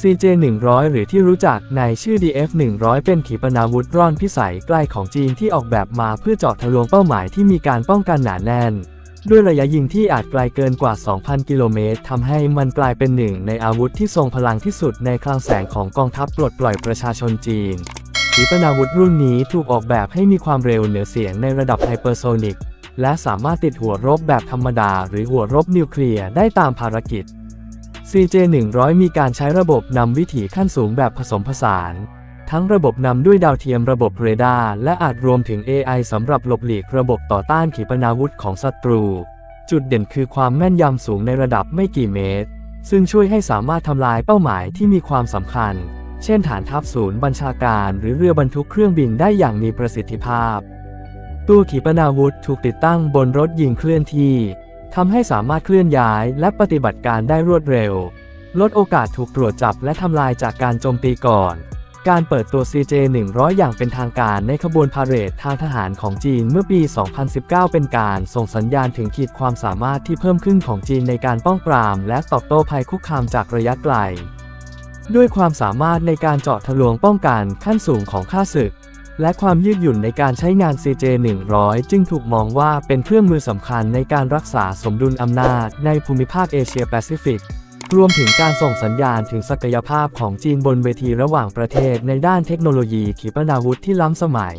CJ-100 หรือที่รู้จักในชื่อ DF-100 เป็นขีปนาวุธร่อนพิสัยใกล้ของจีนที่ออกแบบมาเพื่อเจาะทะลวงเป้าหมายที่มีการป้องกันหนาแน่น ด้วยระยะยิงที่อาจไกลเกินกว่า 2,000 กิโลเมตรทำให้มันกลายเป็นหนึ่งในอาวุธที่ทรงพลังที่สุดในคลังแสงของกองทัพปลดปล่อยประชาชนจีน ขีปนาวุธรุ่นนี้ถูกออกแบบให้มีความเร็วเหนือเสียงในระดับไฮเปอร์โซนิกและสามารถติดหัวรบแบบธรรมดา หรือหัวรบนิวเคลียร์ได้ตามภารกิจ CJ100 มีการใช้ระบบนำวิถีขั้นสูงแบบผสมผสาน ทั้งระบบนำด้วยดาวเทียมระบบเรดาร์และอาจรวมถึง AI สำหรับหลบหลีกระบบต่อต้านขีปนาวุธของศัตรู จุดเด่นคือความแม่นยำสูงในระดับไม่กี่เมตร ซึ่งช่วยให้สามารถทำลายเป้าหมายที่มีความสำคัญ เช่นฐานทัพศูนย์บัญชาการหรือเรือบรรทุกเครื่องบินได้อย่างมีประสิทธิภาพตัวขีปนาวุธถูกติดตั้งบนรถยิงเคลื่อนที่ ทำให้สามารถเคลื่อนย้ายและปฏิบัติการได้รวดเร็ว ลดโอกาสถูกตรวจจับและทำลายจากการโจมตีก่อน การเปิดตัว CJ100 อย่างเป็นทางการในขบวนพาเหรดทางทหารของจีนเมื่อปี 2019 เป็นการส่งสัญญาณถึงขีดความสามารถที่เพิ่มขึ้นของจีนในการป้องปราม และตอบโต้ภัยคุกคามจากระยะไกล ด้วยความสามารถในการเจาะทะลวงป้องกันขั้นสูงของข้าศึก และความยืดหยุ่นในการใช้งาน CJ100 จึงถูกมองว่าเป็นเครื่องมือสำคัญในการรักษาสมดุลอำนาจในภูมิภาคเอเชียแปซิฟิก รวมถึงการส่งสัญญาณถึงศักยภาพของจีนบนเวทีระหว่างประเทศในด้านเทคโนโลยีขีปนาวุธที่ล้ำสมัย